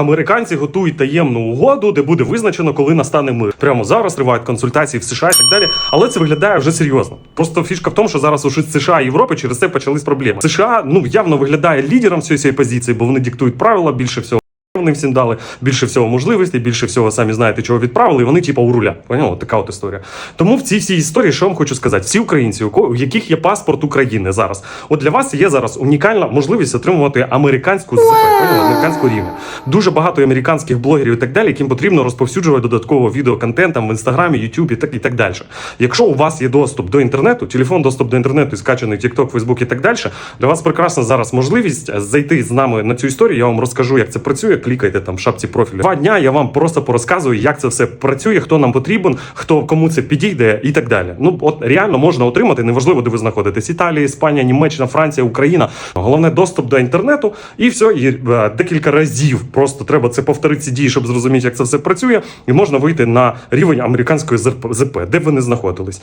Американці готують таємну угоду, де буде визначено, коли настане мир. Прямо зараз тривають консультації в США і так далі. Але це виглядає вже серйозно. Просто фішка в тому, що зараз у США і Європи через це почались проблеми. США ну явно виглядає лідером всієї цієї позиції, бо вони диктують правила більше всього. Вони всім дали більше всього можливостей, більше всього самі знаєте, чого відправили, і вони типу у руля. Поняли? Така от історія. Тому в цій всій історії, що я вам хочу сказати, всі українці, у яких є паспорт України зараз, от для вас є зараз унікальна можливість отримувати американську ЗП, американську рівня. Дуже багато американських блогерів і так далі, яким потрібно розповсюджувати додатково відеоконтент там в інстаграмі, Ютубі так і так далі. Якщо у вас є доступ до інтернету, телефон, доступ до інтернету і скачаний TikTok, Facebook і так далі, для вас прекрасна зараз можливість зайти з нами на цю історію. Я вам розкажу, як це працює. Клікайте там в шапці профілю. Два дня я вам просто порозказую, як це все працює, хто нам потрібен, хто кому це підійде і так далі. Ну от реально можна отримати, неважливо, де ви знаходитесь: Італія, Іспанія, Німеччина, Франція, Україна. Головне доступ до інтернету, і все, і е, декілька разів. Просто треба це повторити ці дії, щоб зрозуміти, як це все працює, і можна вийти на рівень американської ЗП, де б ви не знаходились.